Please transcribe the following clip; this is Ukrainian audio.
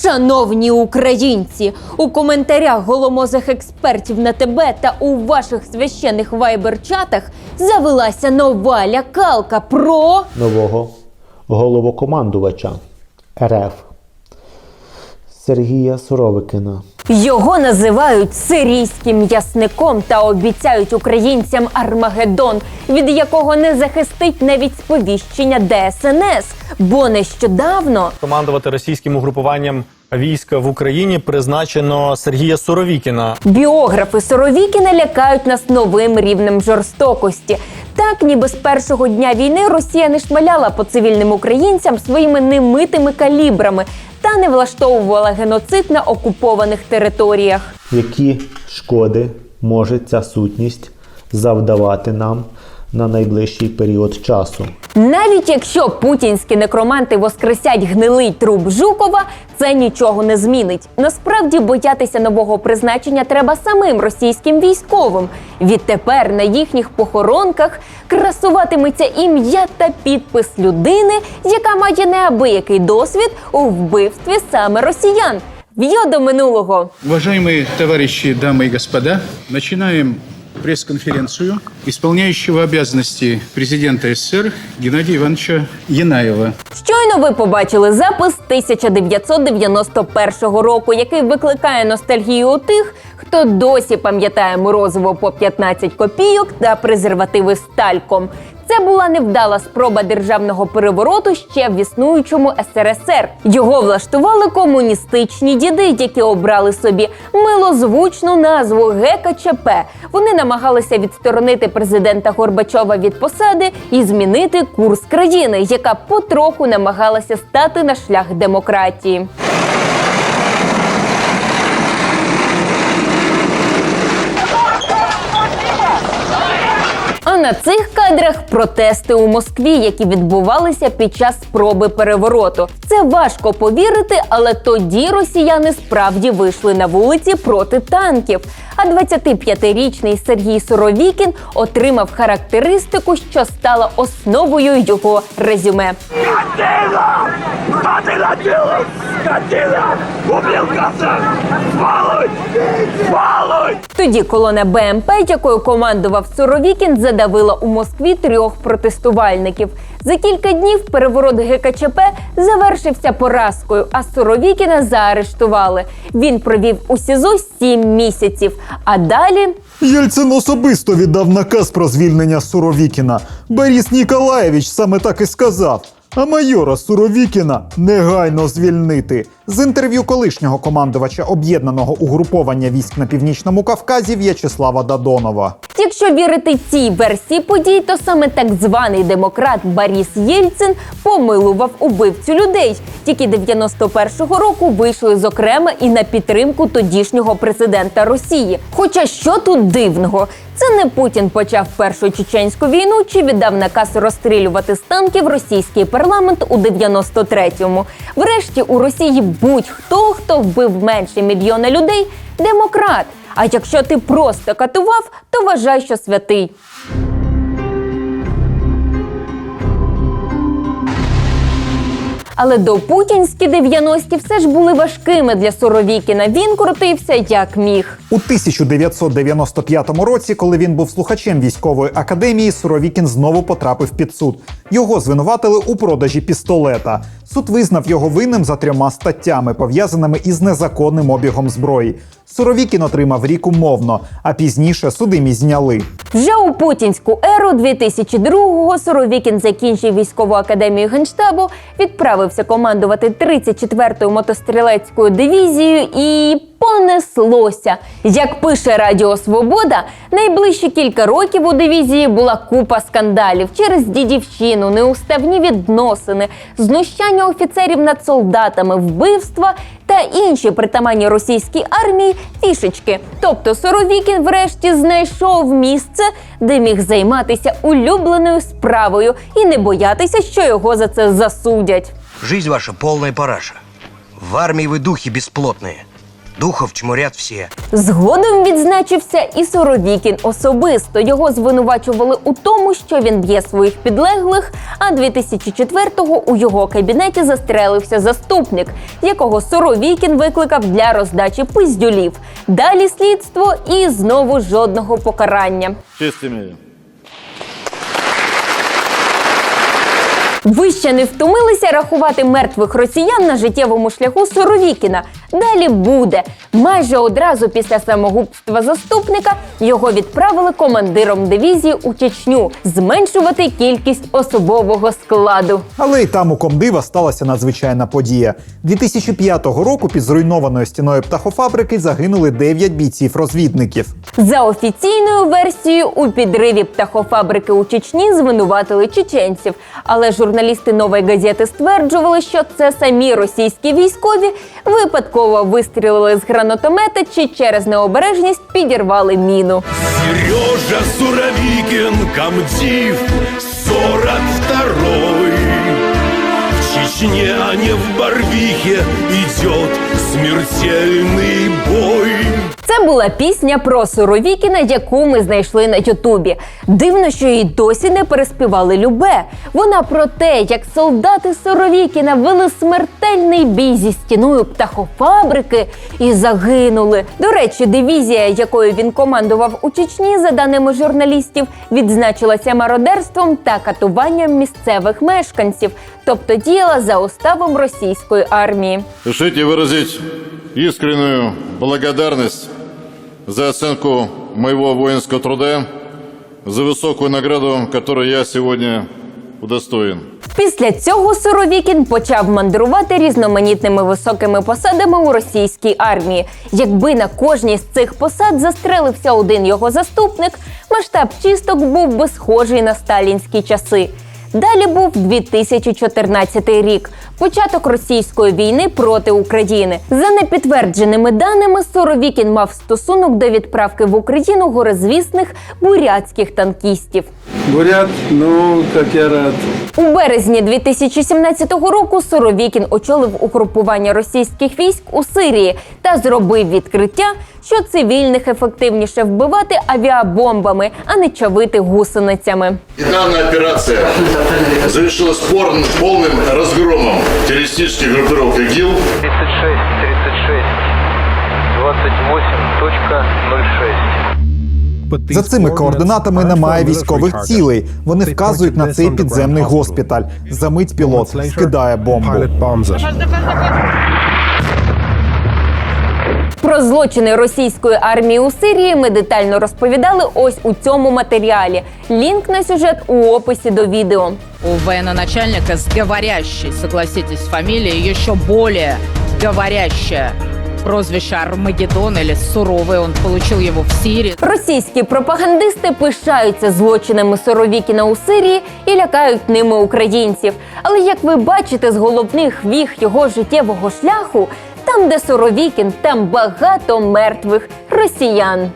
Шановні українці, у коментарях голомозих експертів на тебе та у ваших священних вайбер-чатах завелася нова лякалка про нового головокомандувача РФ Сергія Суровикина. Його називають сирійським м'ясником та обіцяють українцям Армагеддон, від якого не захистить навіть сповіщення ДСНС. Бо нещодавно Командувати російським угрупуванням війська в Україні призначено Сергія Суровікіна. Біографи Соровікіна лякають нас новим рівнем жорстокості. Так, ніби з першого дня війни Росія не шмаляла по цивільним українцям своїми немитими калібрами та не влаштовувала геноцид на окупованих територіях. Які шкоди може ця сутність завдавати нам на найближчий період часу? Навіть якщо путінські некроманти воскресять гнилий труп Жукова, це нічого не змінить. Насправді боятися нового призначення треба самим російським військовим. Відтепер на їхніх похоронках красуватиметься ім'я та підпис людини, яка має неабиякий досвід у вбивстві саме росіян. В'йо до минулого. Уважаемые товарищи, дамы и господа, начинаем пресс-конференцию исполняющего обязанности президента СССР Геннадия Ивановича Янаєва. Щойно ви побачили запис 1991 року, який викликає ностальгію у тих, хто досі пам'ятає морозиво по 15 копійок та презервативи з тальком. Це була невдала спроба державного перевороту ще в існуючому СРСР. Його влаштували комуністичні діди, які обрали собі милозвучну назву ГКЧП. Вони намагалися відсторонити президента Горбачова від посади і змінити курс країни, яка потроху намагалася стати на шлях демократії. На цих кадрах протести у Москві, які відбувалися під час спроби перевороту. Це важко повірити, але тоді росіяни справді вийшли на вулиці проти танків. А 25-річний Сергій Суровікін отримав характеристику, що стала основою його резюме. Скотина! Что ты наделал, скотина? Убил! Тоді колона БМП, якою командував Суровікін, задавила у Москві трьох протестувальників. За кілька днів переворот ГКЧП завершився поразкою, а Суровікіна заарештували. Він провів у СІЗО сім місяців. А далі Єльцин особисто віддав наказ про звільнення Суровікіна. Борис Ніколаєвич саме так і сказав. А майора Суровікіна негайно звільнити. З інтерв'ю колишнього командувача об'єднаного угруповання військ на північному Кавказі В'ячеслава Дадонова. Якщо вірити цій версії подій, то саме так званий демократ Борис Єльцин помилував убивцю людей, які 91-го року вийшли зокрема і на підтримку тодішнього президента Росії. Хоча що тут дивного? Це не Путін почав першу чеченську війну чи віддав наказ розстрілювати з танків російський парламент у 93-му. Врешті у Росії будь-хто, хто вбив менше мільйона людей, демократ. А якщо ти просто катував, то вважай, що святий. Але допутінські 90-ті все ж були важкими для Суровікіна. Він крутився як міг. У 1995 році, коли він був слухачем військової академії, Суровікін знову потрапив під суд. Його звинуватили у продажі пістолета. Суд визнав його винним за трьома статтями, пов'язаними із незаконним обігом зброї. Суровікін отримав рік умовно, а пізніше судимі зняли. Вже у путінську еру 2002-го Суровікін закінчив військову академію генштабу, відправився командувати 34-ю мотострілецькою дивізією і понеслося. Як пише Радіо Свобода, найближчі кілька років у дивізії була купа скандалів через дідівщину, неуставні відносини, знущання офіцерів над солдатами, вбивства та інші притаманні російській армії фішечки. Тобто Соровікін врешті знайшов місце, де міг займатися улюбленою справою і не боятися, що його за це засудять. Жизнь ваша полная параша. В армии вы духи бесплотные. Духов чморят все. Згодом відзначився і Соровікін особисто. Його звинувачували у тому, що він б'є своїх підлеглих. А 2004-го у його кабінеті застрелився заступник, якого Соровікін викликав для роздачі пиздюлів. Далі слідство і знову жодного покарання. Честь имею. Ви ще не втомилися рахувати мертвих росіян на життєвому шляху Соровікіна. Далі буде. Майже одразу після самогубства заступника його відправили командиром дивізії у Чечню зменшувати кількість особового складу. Але й там у комдива сталася надзвичайна подія. 2005 року під зруйнованою стіною птахофабрики загинули 9 бійців-розвідників. За офіційною версією, у підриві птахофабрики у Чечні звинуватили чеченців. Але журналісти нової газети стверджували, що це самі російські військові випадково вистрілили з гранатомета чи через необережність підірвали міну. Сережа Суровікін, комдив 42-й. В Чечні, а не в Барвіхі, йде смертельний бой. Це була пісня про Суровікіна, яку ми знайшли на Ютубі. Дивно, що її досі не переспівали Любе. Вона про те, як солдати Суровікіна вели смертельний бій зі стіною птахофабрики і загинули. До речі, дивізія, якою він командував у Чечні, за даними журналістів, відзначилася мародерством та катуванням місцевих мешканців, тобто діяла за уставом російської армії. Решите выразить искреннюю благодарность за оценку моего воинского труда, за высокую награду, которой я сегодня удостоен. Після цього Суровікін почав мандрувати різноманітними високими посадами у російській армії. Якби на кожній з цих посад застрелився один його заступник, масштаб чисток був би схожий на сталінські часи. Далі був 2014 рік, початок російської війни проти України. За непідтвердженими даними, Соровікін мав стосунок до відправки в Україну горизвісних бурятських танкістів. Бурят, ну, как я рад. У березні 2017 року Суровікін очолив угрупування російських військ у Сирії та зробив відкриття, що цивільних ефективніше вбивати авіабомбами, а не чавити гусеницями. Данная операция завершилась пор- полным разгромом террористических группировок ИГИЛ 36, 36, 28.06. За цими координатами немає військових цілей. Вони вказують на цей підземний госпіталь. Замить пілот скидає бомбу. Про злочини російської армії у Сирії ми детально розповідали ось у цьому матеріалі. Лінк на сюжет у описі до відео. У военачальника с говорящей, согласитесь, фамилией еще более говорящая. Прозвище Армагеддон или Суровый, он получил его в Сирии. Російські пропагандисти пишаються злочинами Соровікіна у Сирії і лякають ними українців. Але як ви бачите з головних віг його життєвого шляху, там, де Суровікін, там багато мертвих росіян.